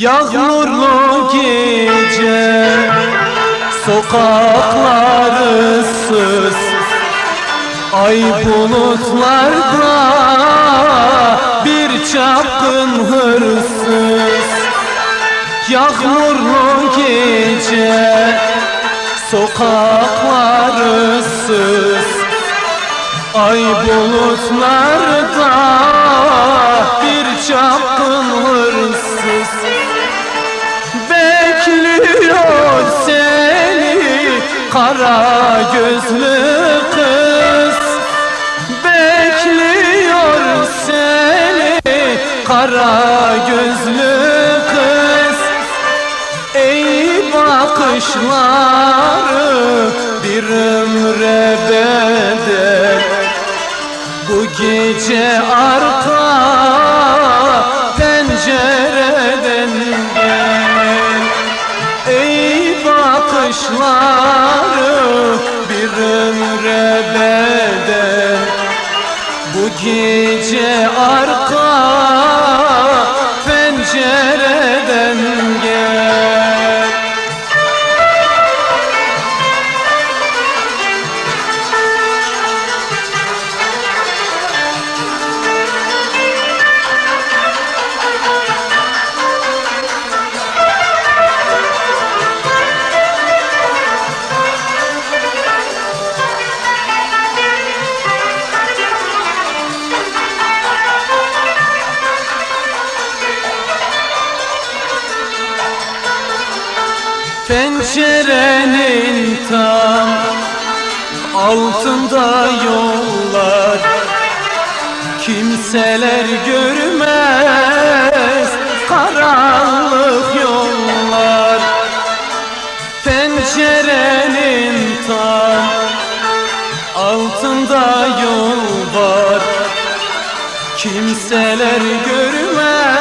Yağmurlu gece Sokakları ıssız. Ay bulutlarda Bir çapkın hırsız. Yağmurlu gece Sokakları ıssız. Ay bulutlarda kara gözlü kız Bekliyor seni. Kara gözlü kız Ey bakışları bir ömre bedel. Bu gece arka bakışları bir ömre bedel. Bu gece Pencerenin tam altında yollar. Kimseler görmez karanlık yollar. Pencerenin tam altında yol var. Kimseler görmez